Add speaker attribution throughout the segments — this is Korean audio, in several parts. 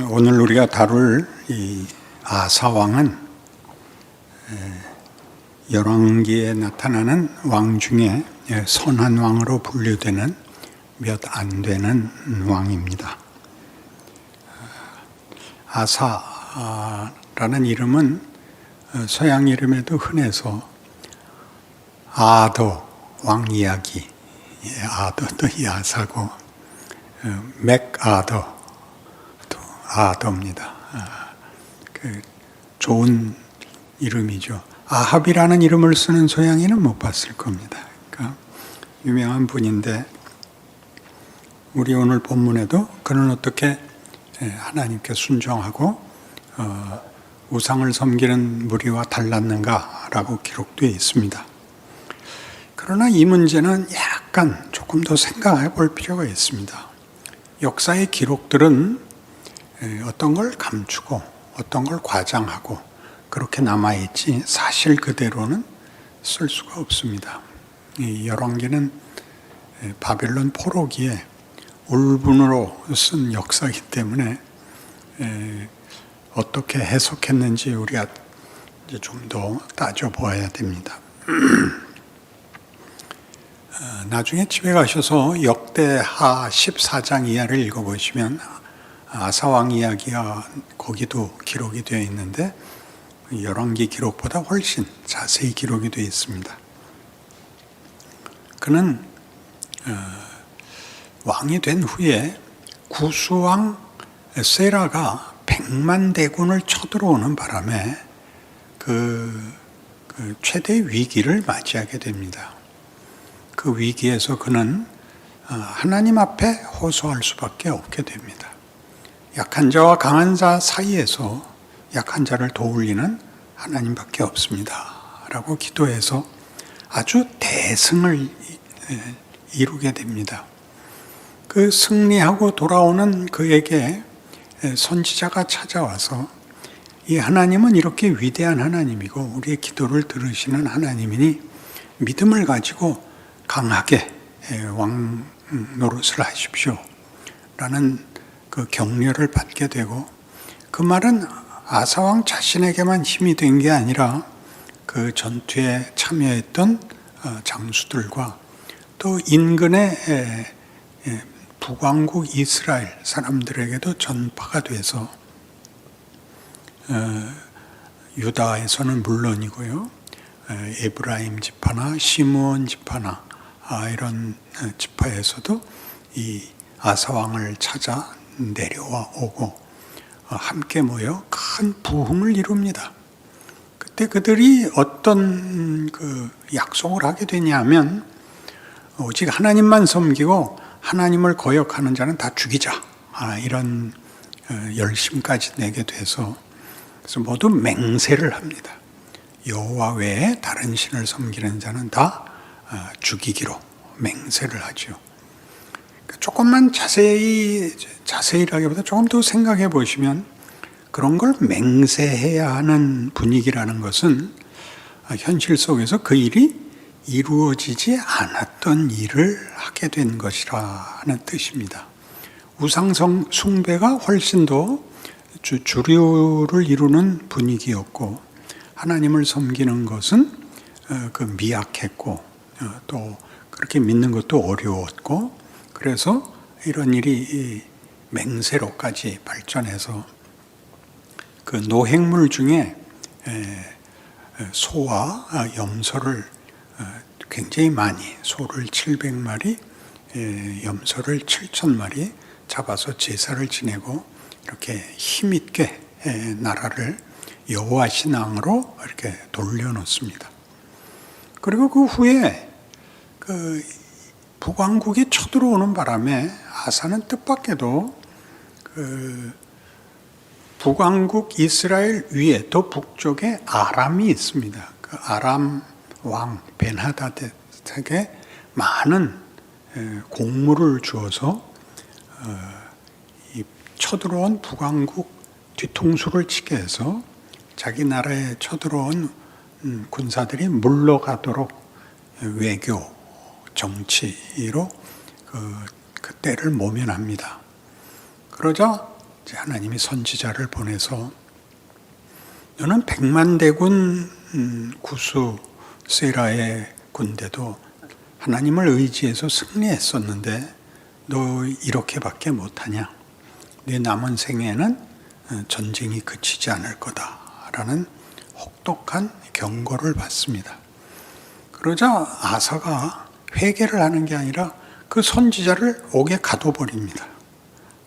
Speaker 1: 오늘 우리가 다룰 이 아사왕은 열왕기에 나타나는 왕 중에 선한 왕으로 분류되는 몇 안 되는 왕입니다. 아사라는 이름은 서양 이름에도 흔해서 아더 왕 이야기, 아더도 야사고 맥아더 아더입니다. 아, 그 좋은 이름이죠. 아합이라는 이름을 쓰는 소양이는 못 봤을 겁니다. 그러니까 유명한 분인데 우리 오늘 본문에도 그는 어떻게 하나님께 순종하고 어, 우상을 섬기는 무리와 달랐는가라고 기록되어 있습니다. 그러나 이 문제는 약간 조금 더 생각해 볼 필요가 있습니다. 역사의 기록들은 어떤 걸 감추고 어떤 걸 과장하고 그렇게 남아있지 사실 그대로는 쓸 수가 없습니다. 이 열왕기는 바벨론 포로기에 울분으로 쓴 역사이기 때문에 어떻게 해석했는지 우리가 이제 좀 더 따져보아야 됩니다. 어, 나중에 집에 가셔서 역대하 14장 이하를 읽어보시면 아사왕 이야기가 거기도 기록이 되어 있는데 열왕기 기록보다 훨씬 자세히 기록이 되어 있습니다. 그는 어, 왕이 된 후에 구수왕 세라가 백만 대군을 쳐들어오는 바람에 그, 그 최대 위기를 맞이하게 됩니다. 그 위기에서 그는 어, 하나님 앞에 호소할 수밖에 없게 됩니다. 약한 자와 강한 자 사이에서 약한 자를 도울리는 하나님밖에 없습니다. 라고 기도해서 아주 대승을 이루게 됩니다. 그 승리하고 돌아오는 그에게 선지자가 찾아와서 이 하나님은 이렇게 위대한 하나님이고 우리의 기도를 들으시는 하나님이니 믿음을 가지고 강하게 왕 노릇을 하십시오. 라는 그 격려를 받게 되고 그 말은 아사왕 자신에게만 힘이 된 게 아니라 그 전투에 참여했던 어, 장수들과 또 인근의 북왕국 이스라엘 사람들에게도 전파가 돼서 어, 유다에서는 물론이고요. 에브라임 지파나 시므온 지파나 아, 이런 어, 지파에서도 이 아사왕을 찾아 내려와 오고 어, 함께 모여 큰 부흥을 이룹니다. 그때 그들이 어떤 그 약속을 하게 되냐면 오직 하나님만 섬기고 하나님을 거역하는 자는 다 죽이자 아, 이런 열심까지 내게 돼서 그래서 모두 맹세를 합니다. 여호와 외에 다른 신을 섬기는 자는 다 아, 죽이기로 맹세를 하죠. 조금만 자세히 자세히라기보다 조금 더 생각해 보시면 그런 걸 맹세해야 하는 분위기라는 것은 아, 현실 속에서 그 일이 이루어지지 않았던 일을 하게 된 것이라는 뜻입니다. 우상성 숭배가 훨씬 더 주, 주류를 이루는 분위기였고 하나님을 섬기는 것은 어, 그 미약했고 어, 또 그렇게 믿는 것도 어려웠고 그래서 이런 일이 맹세로까지 발전해서 그 노획물 중에 소와 염소를 어, 굉장히 많이 소를 700마리, 염소를 7천마리 잡아서 제사를 지내고 이렇게 힘 있게 나라를 여호와 신앙으로 이렇게 돌려놓습니다. 그리고 그 후에 그 북왕국이 쳐들어오는 바람에 아사는 뜻밖에도 그 북왕국 이스라엘 위에 더 북쪽에 아람이 있습니다. 그 아람 왕 벤하다드에게 많은 공물을 주어서 어, 쳐들어온 북왕국 뒤통수를 치게 해서 자기 나라에 쳐들어온 음, 군사들이 물러가도록 외교, 정치로 그, 그 때를 모면합니다. 그러자 하나님이 선지자를 보내서 너는 백만 대군 음, 구수 세라의 군대도 하나님을 의지해서 승리했었는데 너 이렇게밖에 못하냐? 네 남은 생에는 어, 전쟁이 그치지 않을 거다라는 혹독한 경고를 받습니다. 그러자 아사가 회개를 하는 게 아니라 그 선지자를 옥에 가둬버립니다.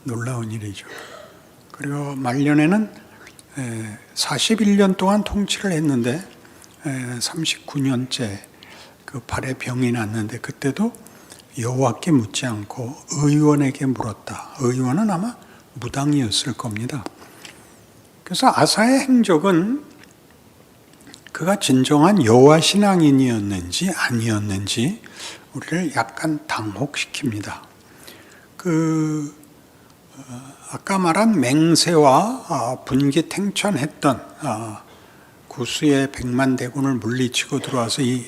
Speaker 1: 놀라운 일이죠. 그리고 말년에는 41년 동안 통치를 했는데 39년째 그 발에 병이 났는데 그때도 여호와께 묻지 않고 의원에게 물었다. 의원은 아마 무당이었을 겁니다. 그래서 아사의 행적은 그가 진정한 여호와 신앙인이었는지 아니었는지 우리를 약간 당혹시킵니다. 그 어, 아까 말한 맹세와 아, 분기탱천했던 아, 구수의 백만 대군을 물리치고 들어와서 이,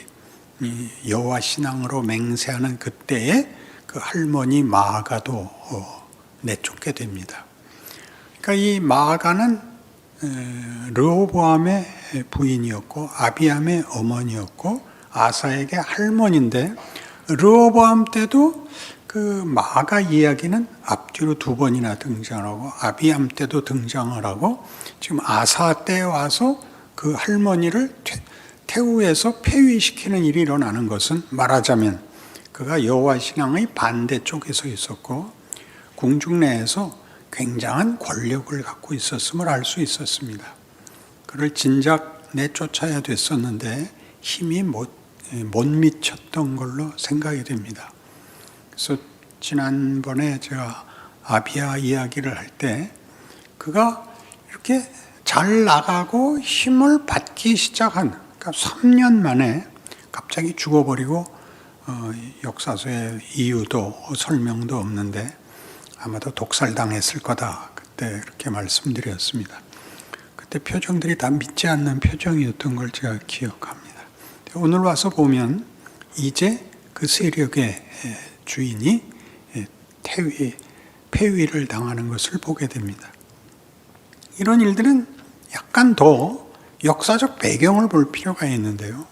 Speaker 1: 이 여호와 신앙으로 맹세하는 그때에 그 할머니 마아가도 어, 내쫓게 됩니다. 그러니까 이 마아가는 르호보암의 부인이었고 아비암의 어머니였고 아사에게 할머니인데 르호보암 때도 그 마가 이야기는 앞뒤로 두 번이나 등장하고 아비암 때도 등장을 하고 지금 아사 때 와서 그 할머니를 태우에서 폐위시키는 일이 일어나는 것은 말하자면 그가 여호와 신앙의 반대쪽에 서 있었고 궁중 내에서 굉장한 권력을 갖고 있었음을 알 수 있었습니다. 그를 진작 내쫓아야 됐었는데 힘이 못, 못 미쳤던 걸로 생각이 됩니다. 그래서 지난번에 제가 아비아 이야기를 할 때 그가 이렇게 잘 나가고 힘을 받기 시작한 그러니까 3년 만에 갑자기 죽어버리고 어, 역사서에 이유도 설명도 없는데 아마도 독살당했을 거다. 그때 그렇게 말씀드렸습니다. 그때 표정들이 다 믿지 않는 표정이었던 걸 제가 기억합니다. 오늘 와서 보면 이제 그 세력의 주인이 태위, 폐위를 당하는 것을 보게 됩니다. 이런 일들은 약간 더 역사적 배경을 볼 필요가 있는데요.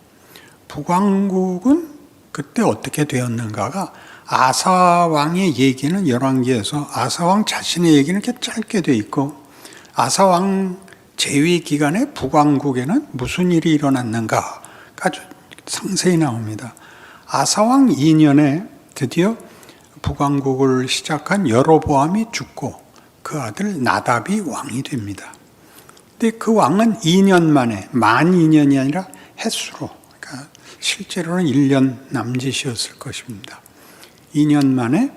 Speaker 1: 북왕국은 그때 어떻게 되었는가가 아사 왕의 얘기는 열왕기에서 아사 왕 자신의 얘기는 이렇게 짧게 돼 있고 아사 왕 재위 기간에 북왕국에는 무슨 일이 일어났는가 아주 상세히 나옵니다. 아사 왕 2년에 드디어 북왕국을 시작한 여로보암이 죽고 그 아들 나답이 왕이 됩니다. 근데 그 왕은 2년 만에 만 2년이 아니라 횟수로 그러니까 실제로는 1년 남짓이었을 것입니다. 2년 만에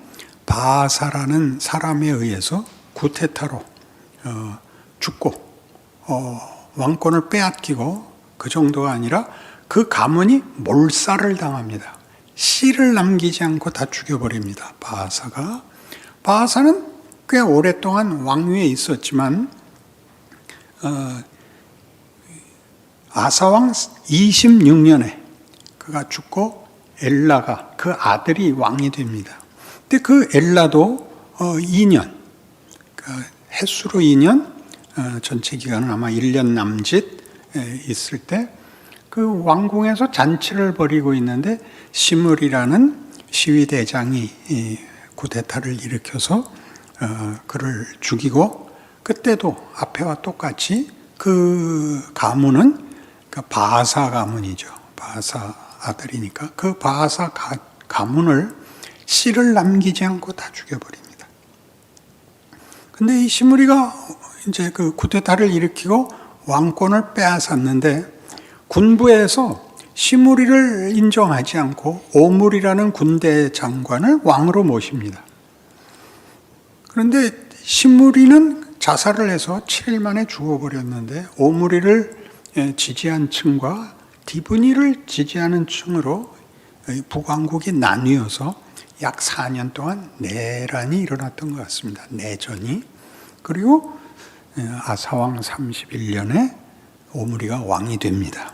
Speaker 1: 바사라는 사람에 의해서 구테타로 어, 죽고 어, 왕권을 빼앗기고 그 정도가 아니라 그 가문이 몰살을 당합니다. 씨를 남기지 않고 다 죽여버립니다. 바사가 바사는 꽤 오랫동안 왕위에 있었지만 어, 아사왕 26년에 그가 죽고 엘라가 그 아들이 왕이 됩니다. 근데 그 엘라도 어 2년, 그 횟수로 2년, 어 전체 기간은 아마 1년 남짓 있을 때 그 왕궁에서 잔치를 벌이고 있는데 시물이라는 시위대장이 구데타를 일으켜서 어 그를 죽이고 그때도 앞에와 똑같이 그 가문은 그 바사 가문이죠. 바사 아들이니까 그 바사 가문을 씨를 남기지 않고 다 죽여버립니다. 근데 이 시므리가 이제 그 쿠데타를 일으키고 왕권을 빼앗았는데 군부에서 시므리를 인정하지 않고 오물이라는 군대 장관을 왕으로 모십니다. 그런데 시므리는 자살을 해서 7일 만에 죽어버렸는데 오므리를 지지한 층과 디브니를 지지하는 층으로 북왕국이 나뉘어서 약 4년 동안 내란이 일어났던 것 같습니다. 내전이. 그리고 아사왕 31년에 오므리가 왕이 됩니다.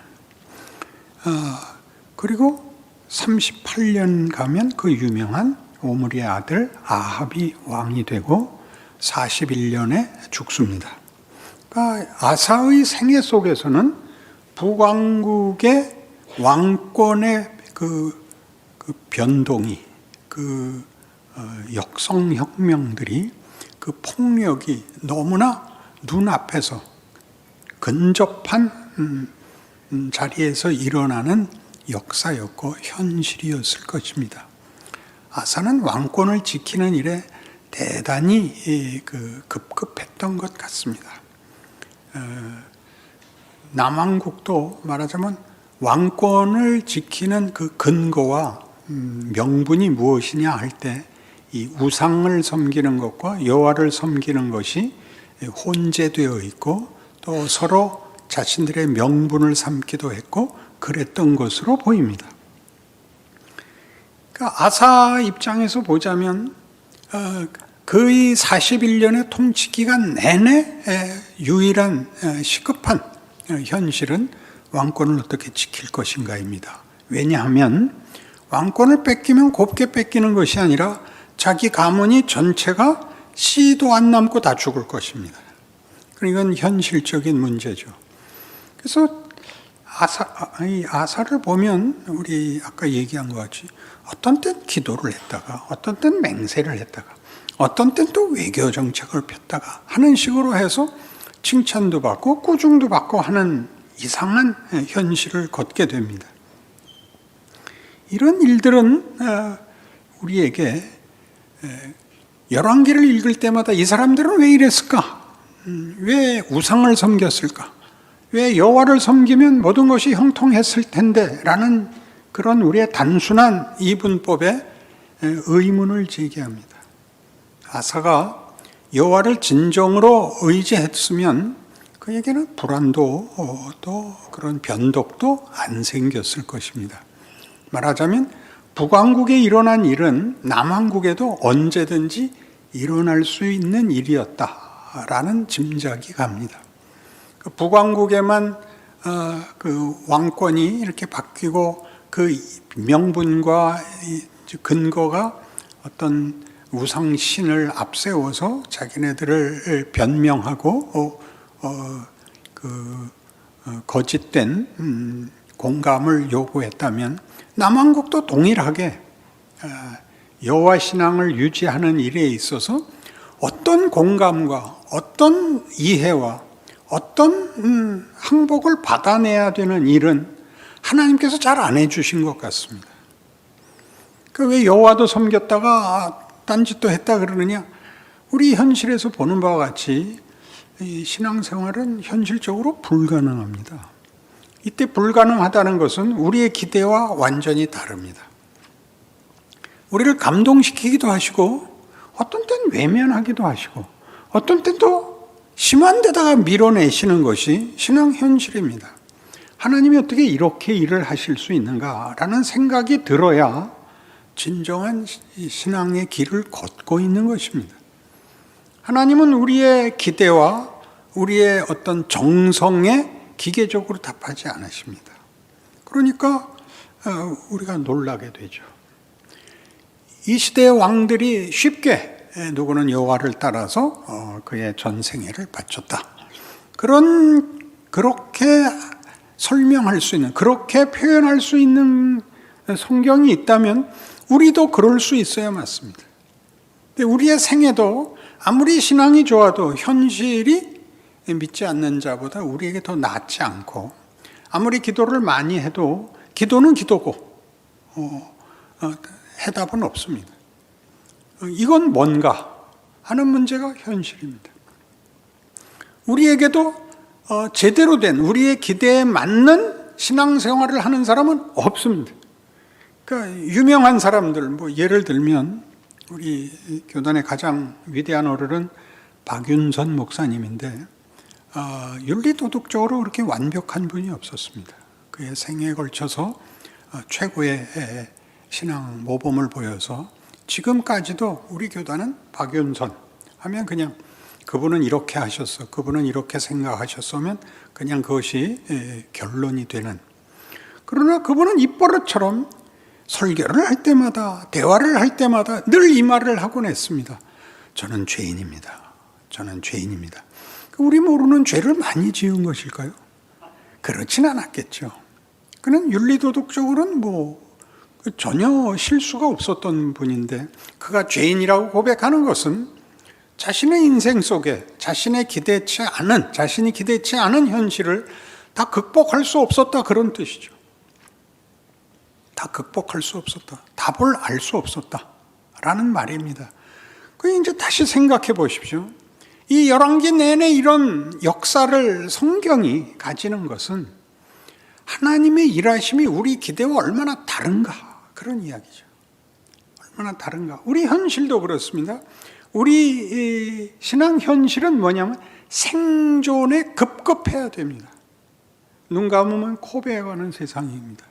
Speaker 1: 아, 그리고 38년 가면 그 유명한 오므리의 아들 아합이 왕이 되고 41년에 죽습니다. 그러니까 아사의 생애 속에서는 북왕국의 왕권의 그, 그 변동이 그 어, 역성혁명들이 그 폭력이 너무나 눈앞에서 근접한 음, 음, 자리에서 일어나는 역사였고 현실이었을 것입니다. 아사는 왕권을 지키는 일에 대단히 이, 그 급급했던 것 같습니다. 어, 남왕국도 말하자면 왕권을 지키는 그 근거와 음, 명분이 무엇이냐 할 때 이 우상을 섬기는 것과 여호와를 섬기는 것이 혼재되어 있고 또 서로 자신들의 명분을 삼기도 했고 그랬던 것으로 보입니다. 그러니까 아사 입장에서 보자면 어, 그의 41년의 통치 기간 내내 유일한 시급한 현실은 왕권을 어떻게 지킬 것인가입니다. 왜냐하면 왕권을 뺏기면 곱게 뺏기는 것이 아니라 자기 가문이 전체가 씨도 안 남고 다 죽을 것입니다. 이건 현실적인 문제죠. 그래서 아사, 이 아사를 보면 우리 아까 얘기한 것 같이 어떤 땐 기도를 했다가 어떤 땐 맹세를 했다가 어떤 땐 또 외교 정책을 폈다가 하는 식으로 해서 칭찬도 받고 꾸중도 받고 하는 이상한 현실을 걷게 됩니다. 이런 일들은 어, 우리에게 열왕기를 읽을 때마다 이 사람들은 왜 이랬을까? 음, 왜 우상을 섬겼을까? 왜 여호와를 섬기면 모든 것이 형통했을 텐데라는 그런 우리의 단순한 이분법에 의문을 제기합니다. 아사가 여호와를 진정으로 의지했으면 그에게는 불안도 어, 또 그런 변덕도 안 생겼을 것입니다. 말하자면 북왕국에 일어난 일은 남왕국에도 언제든지 일어날 수 있는 일이었다라는 짐작이 갑니다. 그 북왕국에만 어, 그 왕권이 이렇게 바뀌고 그 명분과 근거가 어떤 우상신을 앞세워서 자기네들을 변명하고 어, 어, 그 어, 거짓된 음, 공감을 요구했다면 남한국도 동일하게 어, 여호와 신앙을 유지하는 일에 있어서 어떤 공감과 어떤 이해와 어떤 음, 항복을 받아내야 되는 일은 하나님께서 잘 안 해주신 것 같습니다. 그왜 여호와도 섬겼다가 딴짓도 했다 그러느냐? 우리 현실에서 보는 바와 같이 신앙생활은 현실적으로 불가능합니다. 이때 불가능하다는 것은 우리의 기대와 완전히 다릅니다. 우리를 감동시키기도 하시고 어떤 땐 외면하기도 하시고 어떤 땐또 심한 데다가 밀어내시는 것이 신앙 현실입니다. 하나님이 어떻게 이렇게 일을 하실 수 있는가라는 생각이 들어야 진정한 신앙의 길을 걷고 있는 것입니다. 하나님은 우리의 기대와 우리의 어떤 정성에 기계적으로 답하지 않으십니다. 그러니까 어, 우리가 놀라게 되죠. 이 시대의 왕들이 쉽게 누구는 여호와를 따라서 어, 그의 전생애를 바쳤다. 그런 그렇게 설명할 수 있는 그렇게 표현할 수 있는 성경이 있다면 우리도 그럴 수 있어야 맞습니다. 우리의 생애도 아무리 신앙이 좋아도 현실이 믿지 않는 자보다 우리에게 더 낫지 않고 아무리 기도를 많이 해도 기도는 기도고 어, 어, 해답은 없습니다. 어, 이건 뭔가 하는 문제가 현실입니다. 우리에게도 어, 제대로 된 우리의 기대에 맞는 신앙생활을 하는 사람은 없습니다. 그러니까 유명한 사람들 뭐 예를 들면 우리 교단의 가장 위대한 어른은 박윤선 목사님인데 어, 윤리도덕적으로 그렇게 완벽한 분이 없었습니다. 그의 생애에 걸쳐서 어, 최고의 신앙 모범을 보여서 지금까지도 우리 교단은 박윤선 하면 그냥 그분은 이렇게 하셨어, 그분은 이렇게 생각하셨으면 그냥 그것이 결론이 되는. 그러나 그분은 입버릇처럼 설교를 할 때마다, 대화를 할 때마다 늘 이 말을 하곤 했습니다. 저는 죄인입니다. 저는 죄인입니다. 우리 모르는 죄를 많이 지은 것일까요? 그렇진 않았겠죠. 그는 윤리도덕적으로는 뭐 전혀 실수가 없었던 분인데 그가 죄인이라고 고백하는 것은 자신의 인생 속에 자신의 기대치 않은 자신이 기대치 않은 현실을 다 극복할 수 없었다 그런 뜻이죠. 다 극복할 수 없었다. 답을 알 수 없었다. 라는 말입니다. 그 이제 다시 생각해 보십시오. 이 열왕기 내내 이런 역사를 성경이 가지는 것은 하나님의 일하심이 우리 기대와 얼마나 다른가 그런 이야기죠. 얼마나 다른가. 우리 현실도 그렇습니다. 우리 신앙 현실은 뭐냐면 생존에 급급해야 됩니다. 눈 감으면 코 베어가는 세상입니다.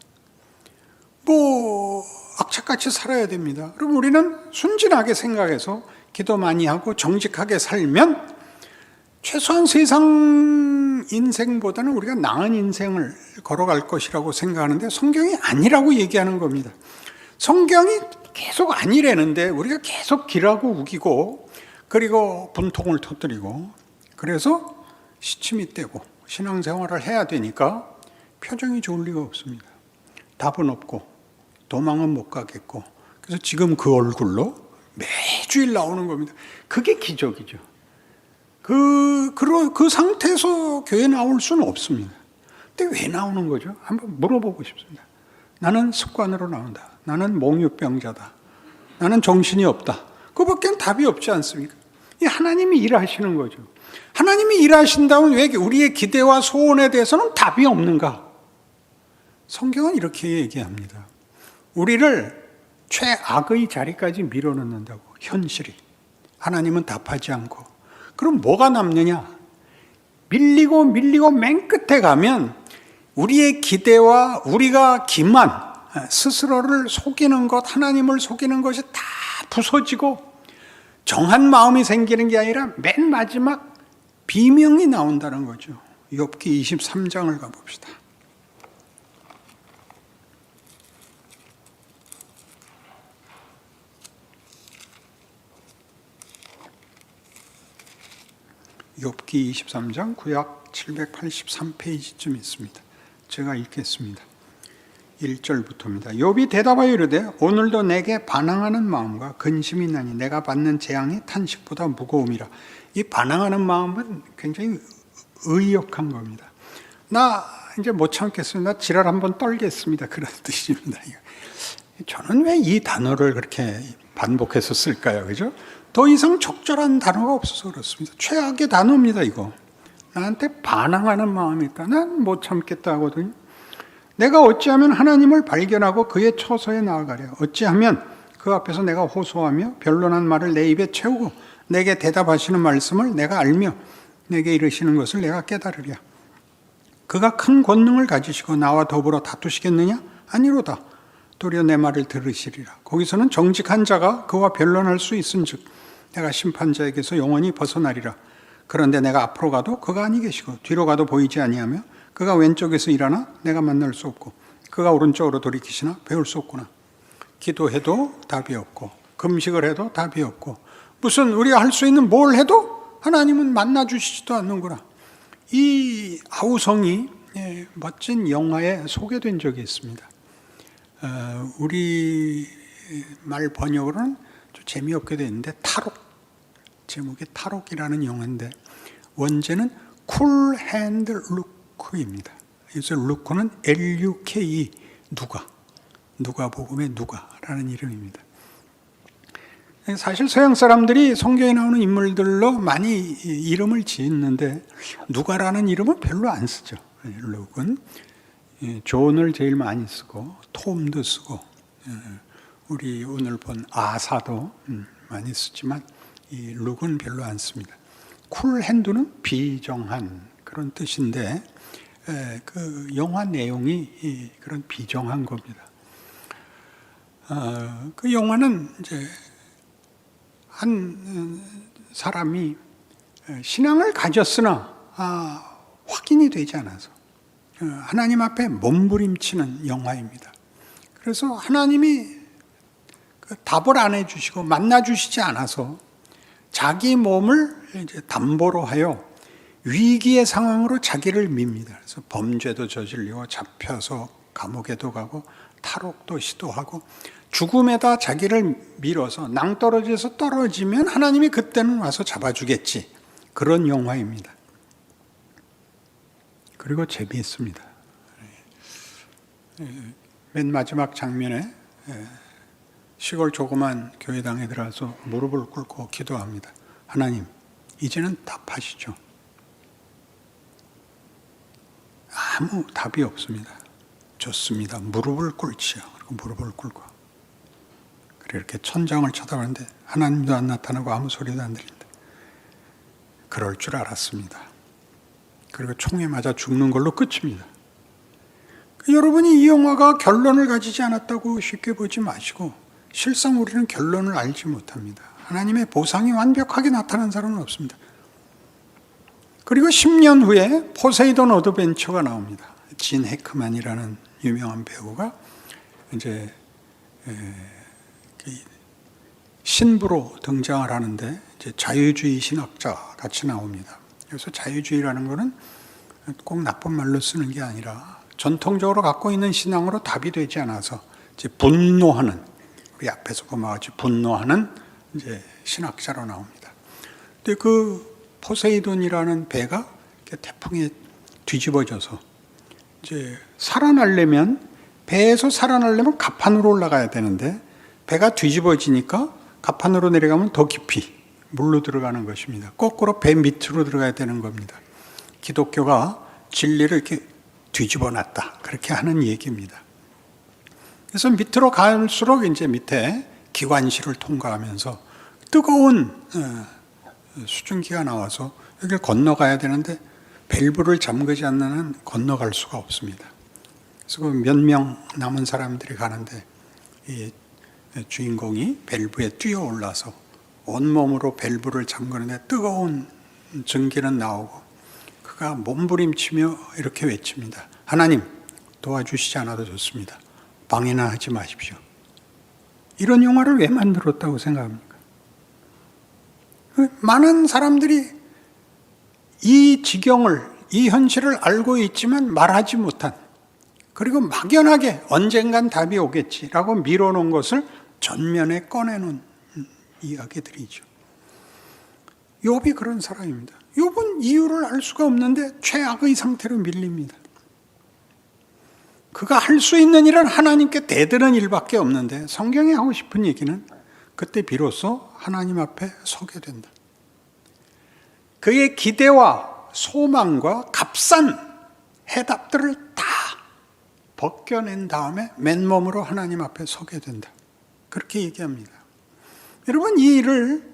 Speaker 1: 뭐 악착같이 살아야 됩니다. 그럼 우리는 순진하게 생각해서 기도 많이 하고 정직하게 살면 최소한 세상 인생보다는 우리가 나은 인생을 걸어갈 것이라고 생각하는데 성경이 아니라고 얘기하는 겁니다. 성경이 계속 아니라는데 우리가 계속 길하고 우기고 그리고 분통을 터뜨리고 그래서 시침이 떼고 신앙생활을 해야 되니까 표정이 좋을 리가 없습니다. 답은 없고 도망은 못 가겠고 그래서 지금 그 얼굴로 매주일 나오는 겁니다. 그게 기적이죠. 그, 그, 그 상태에서 교회 나올 수는 없습니다. 근데 왜 나오는 거죠? 한번 물어보고 싶습니다. 나는 습관으로 나온다. 나는 몽유병자다. 나는 정신이 없다. 그밖엔 답이 없지 않습니까? 이 하나님이 일하시는 거죠. 하나님이 일하신다면 왜 우리의 기대와 소원에 대해서는 답이 없는가? 성경은 이렇게 얘기합니다. 우리를 최악의 자리까지 밀어넣는다고, 현실이. 하나님은 답하지 않고. 그럼 뭐가 남느냐? 밀리고 밀리고 맨 끝에 가면 우리의 기대와 우리가 기만, 스스로를 속이는 것, 하나님을 속이는 것이 다 부서지고 정한 마음이 생기는 게 아니라 맨 마지막 비명이 나온다는 거죠. 욥기 23장을 가봅시다. 욥기 23장 구약 783페이지쯤 있습니다. 제가 읽겠습니다. 1절부터입니다. 욥이 대답하여 이르되 오늘도 내게 반항하는 마음과 근심이 나니 내가 받는 재앙이 탄식보다 무거움이라. 이 반항하는 마음은 굉장히 의역한 겁니다. 나 이제 못 참겠습니다. 지랄 한번 떨겠습니다. 그런 뜻입니다. 저는 왜 이 단어를 그렇게 반복해서 쓸까요? 그죠? 더 이상 적절한 단어가 없어서 그렇습니다. 최악의 단어입니다, 이거. 나한테 반항하는 마음이 있다. 난못 참겠다 하거든요. 내가 어찌하면 하나님을 발견하고 그의 처소에 나아가려. 어찌하면 그 앞에서 내가 호소하며 변론한 말을 내 입에 채우고 내게 대답하시는 말씀을 내가 알며 내게 이르시는 것을 내가 깨달으랴. 그가 큰 권능을 가지시고 나와 더불어 다투시겠느냐? 아니로다. 도리어 내 말을 들으시리라. 거기서는 정직한 자가 그와 변론할 수 있은즉 내가 심판자에게서 영원히 벗어나리라. 그런데 내가 앞으로 가도 그가 아니 계시고 뒤로 가도 보이지 아니하며 그가 왼쪽에서 일하나 내가 만날 수 없고 그가 오른쪽으로 돌이키시나 배울 수 없구나. 기도해도 답이 없고 금식을 해도 답이 없고 무슨 우리가 할 수 있는 뭘 해도 하나님은 만나 주시지도 않는구나. 이 아우성이 예, 멋진 영화에 소개된 적이 있습니다. 어, 우리 말 번역으로는 좀 재미없게 되는데 탈옥 제목이 탈옥이라는 영화인데 원제는 쿨 핸드 루크입니다. 그래서 루크는 L-U-K-E 누가 누가 복음의 누가라는 이름입니다. 사실 서양 사람들이 성경에 나오는 인물들로 많이 이름을 짓는데 누가라는 이름은 별로 안 쓰죠. 룩은 존을 제일 많이 쓰고 톰도 쓰고 우리 오늘 본 아사도 많이 쓰지만 이 룩은 별로 안 씁니다. 쿨핸드는 비정한 그런 뜻인데 그 영화 내용이 그런 비정한 겁니다. 어, 그 영화는 이제 한 사람이 신앙을 가졌으나 아, 확인이 되지 않아서 어, 하나님 앞에 몸부림치는 영화입니다. 그래서 하나님이 그 답을 안 해주시고 만나주시지 않아서 자기 몸을 이제 담보로 하여 위기의 상황으로 자기를 밉니다. 그래서 범죄도 저질리고 잡혀서 감옥에도 가고 탈옥도 시도하고 죽음에다 자기를 밀어서 낭떠러지에서 떨어지면 하나님이 그때는 와서 잡아주겠지. 그런 영화입니다. 그리고 재미있습니다. 맨 마지막 장면에 시골 조그만 교회당에 들어가서 무릎을 꿇고 기도합니다. 하나님, 이제는 답하시죠. 아무 답이 없습니다. 좋습니다. 무릎을 꿇지요. 그리고 무릎을 꿇고. 그래 이렇게 천장을 쳐다보는데 하나님도 안 나타나고 아무 소리도 안 들린다. 그럴 줄 알았습니다. 그리고 총에 맞아 죽는 걸로 끝입니다. 여러분이 이 영화가 결론을 가지지 않았다고 쉽게 보지 마시고 실상 우리는 결론을 알지 못합니다. 하나님의 보상이 완벽하게 나타난 사람은 없습니다. 그리고 10년 후에 포세이돈 어드벤처가 나옵니다. 진 해크만이라는 유명한 배우가 이제 에, 그 신부로 등장을 하는데 이제 자유주의 신학자 같이 나옵니다. 그래서 자유주의라는 것은 꼭 나쁜 말로 쓰는 게 아니라 전통적으로 갖고 있는 신앙으로 답이 되지 않아서 분노하는 우리 앞에서 보면 같이 분노하는 이제 신학자로 나옵니다. 근데 그 포세이돈이라는 배가 태풍에 뒤집어져서 이제 살아나려면 배에서 살아나려면 갑판으로 올라가야 되는데 배가 뒤집어지니까 갑판으로 내려가면 더 깊이 물로 들어가는 것입니다. 거꾸로 배 밑으로 들어가야 되는 겁니다. 기독교가 진리를 이렇게 뒤집어 놨다. 그렇게 하는 얘기입니다. 그래서 밑으로 갈수록 이제 밑에 기관실을 통과하면서 뜨거운 어, 수증기가 나와서 여기를 건너가야 되는데 밸브를 잠그지 않는 한 건너갈 수가 없습니다. 그래서 그몇명 남은 사람들이 가는데 이 주인공이 밸브에 뛰어 올라서 온몸으로 밸브를 잠그는데 뜨거운 증기는 나오고 그가 몸부림치며 이렇게 외칩니다. 하나님 도와주시지 않아도 좋습니다. 방해나 하지 마십시오. 이런 영화를 왜 만들었다고 생각합니까? 많은 사람들이 이 지경을, 이 현실을 알고 있지만 말하지 못한, 그리고 막연하게 언젠간 답이 오겠지라고 미뤄놓은 것을 전면에 꺼내놓은 이야기들이죠. 욥이 그런 사람입니다. 욥은 이유를 알 수가 없는데 최악의 상태로 밀립니다. 그가 할 수 있는 일은 하나님께 대드는 일밖에 없는데 성경이 하고 싶은 얘기는 그때 비로소 하나님 앞에 서게 된다. 그의 기대와 소망과 값싼 해답들을 다 벗겨낸 다음에 맨몸으로 하나님 앞에 서게 된다. 그렇게 얘기합니다. 여러분 이 일을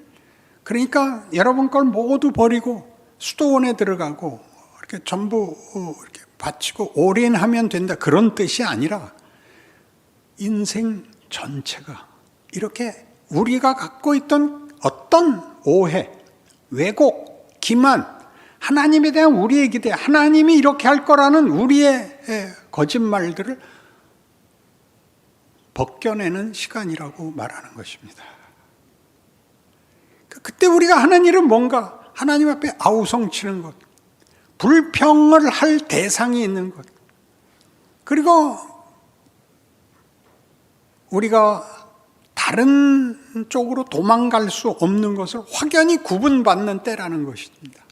Speaker 1: 그러니까 여러분 걸 모두 버리고 수도원에 들어가고 이렇게 전부 이렇게 바치고 올인하면 된다 그런 뜻이 아니라 인생 전체가 이렇게 우리가 갖고 있던 어떤 오해, 왜곡, 기만, 하나님에 대한 우리의 기대, 하나님이 이렇게 할 거라는 우리의 거짓말들을 벗겨내는 시간이라고 말하는 것입니다. 그때 우리가 하는 일은 뭔가 하나님 앞에 아우성치는 것, 불평을 할 대상이 있는 것, 그리고 우리가 다른 쪽으로 도망갈 수 없는 것을 확연히 구분받는 때라는 것입니다.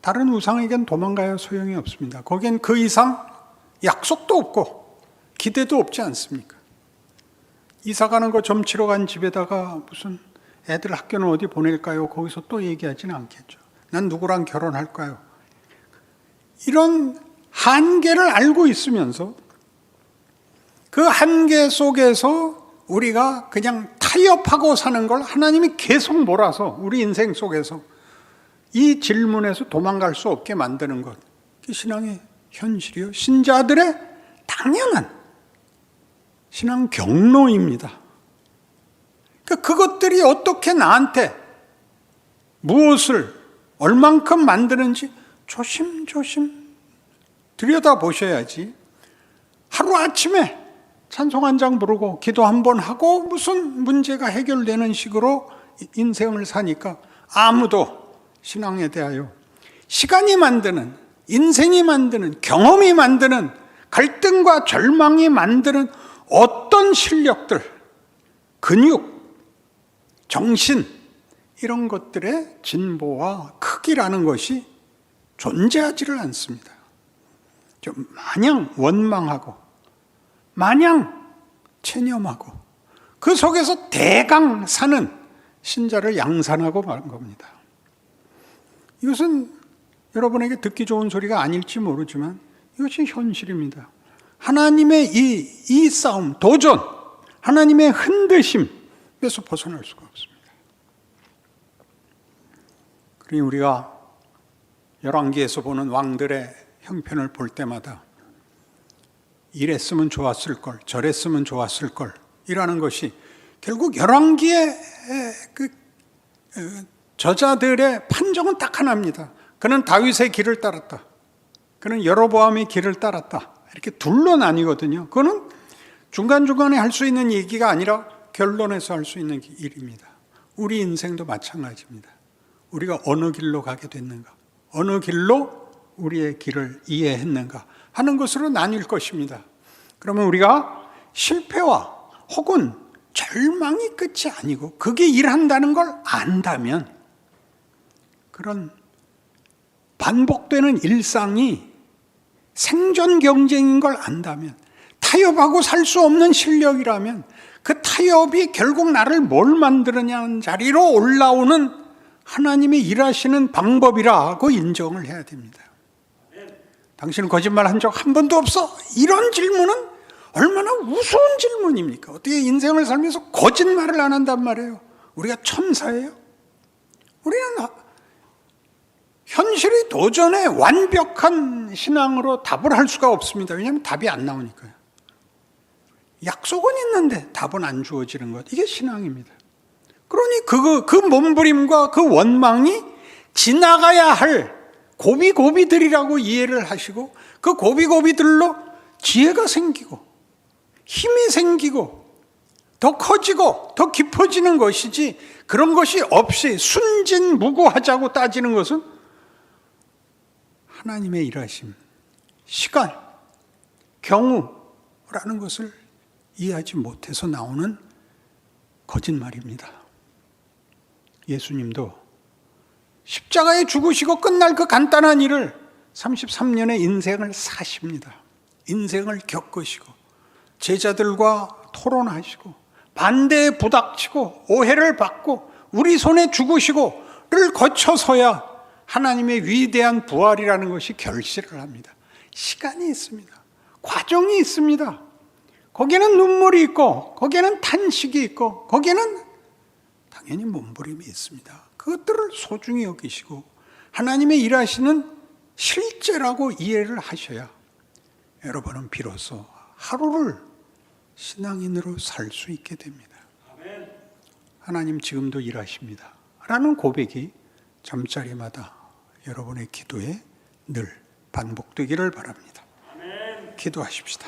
Speaker 1: 다른 우상에겐 도망가야 소용이 없습니다. 거기엔 그 이상 약속도 없고 기대도 없지 않습니까? 이사 가는 거 점치러 간 집에다가 무슨 애들 학교는 어디 보낼까요? 거기서 또 얘기하지는 않겠죠. 난 누구랑 결혼할까요? 이런 한계를 알고 있으면서 그 한계 속에서 우리가 그냥 타협하고 사는 걸 하나님이 계속 몰아서 우리 인생 속에서 이 질문에서 도망갈 수 없게 만드는 것. 그 신앙의 현실이요. 신자들의 당연한 신앙 경로입니다. 그것들이 어떻게 나한테 무엇을 얼만큼 만드는지 조심조심 들여다 보셔야지. 하루아침에 찬송 한 장 부르고 기도 한 번 하고 무슨 문제가 해결되는 식으로 인생을 사니까 아무도 신앙에 대하여 시간이 만드는 인생이 만드는 경험이 만드는 갈등과 절망이 만드는 어떤 실력들 근육 정신 이런 것들의 진보와 크기라는 것이 존재하지를 않습니다. 좀 마냥 원망하고 마냥 체념하고 그 속에서 대강 사는 신자를 양산하고 마는 겁니다. 이것은 여러분에게 듣기 좋은 소리가 아닐지 모르지만 이것이 현실입니다. 하나님의 이, 이 싸움, 도전, 하나님의 흔드심에서 벗어날 수가 없습니다. 그러니 우리가 열왕기에서 보는 왕들의 형편을 볼 때마다 이랬으면 좋았을 걸, 저랬으면 좋았을 걸, 이라는 것이 결국 열왕기의 그 어, 저자들의 판정은 딱 하나입니다. 그는 다윗의 길을 따랐다. 그는 여로보암의 길을 따랐다. 이렇게 둘로 나뉘거든요. 그거는 중간중간에 할 수 있는 얘기가 아니라 결론에서 할 수 있는 일입니다. 우리 인생도 마찬가지입니다. 우리가 어느 길로 가게 됐는가? 어느 길로 우리의 길을 이해했는가? 하는 것으로 나뉠 것입니다. 그러면 우리가 실패와 혹은 절망이 끝이 아니고 그게 일한다는 걸 안다면 그런 반복되는 일상이 생존 경쟁인 걸 안다면 타협하고 살 수 없는 실력이라면 그 타협이 결국 나를 뭘 만드느냐는 자리로 올라오는 하나님이 일하시는 방법이라고 인정을 해야 됩니다. 당신은 거짓말 한 적 한 번도 없어? 이런 질문은 얼마나 우스운 질문입니까? 어떻게 인생을 살면서 거짓말을 안 한단 말이에요? 우리가 천사예요? 우리는 현실의 도전에 완벽한 신앙으로 답을 할 수가 없습니다. 왜냐하면 답이 안 나오니까요. 약속은 있는데 답은 안 주어지는 것. 이게 신앙입니다. 그러니 그, 그 몸부림과 그 원망이 지나가야 할 고비고비들이라고 이해를 하시고 그 고비고비들로 지혜가 생기고 힘이 생기고 더 커지고 더 깊어지는 것이지 그런 것이 없이 순진무구하자고 따지는 것은 하나님의 일하심, 시간, 경우라는 것을 이해하지 못해서 나오는 거짓말입니다. 예수님도 십자가에 죽으시고 끝날 그 간단한 일을 33년의 인생을 사십니다. 인생을 겪으시고 제자들과 토론하시고 반대에 부닥치고 오해를 받고 우리 손에 죽으시고를 거쳐서야 하나님의 위대한 부활이라는 것이 결실을 합니다. 시간이 있습니다. 과정이 있습니다. 거기에는 눈물이 있고, 거기에는 탄식이 있고, 거기에는 당연히 몸부림이 있습니다. 그것들을 소중히 여기시고, 하나님의 일하시는 실제라고 이해를 하셔야 여러분은 비로소 하루를 신앙인으로 살 수 있게 됩니다. 하나님 지금도 일하십니다. 라는 고백이 잠자리마다 여러분의 기도에 늘 반복되기를 바랍니다. 기도하십시다.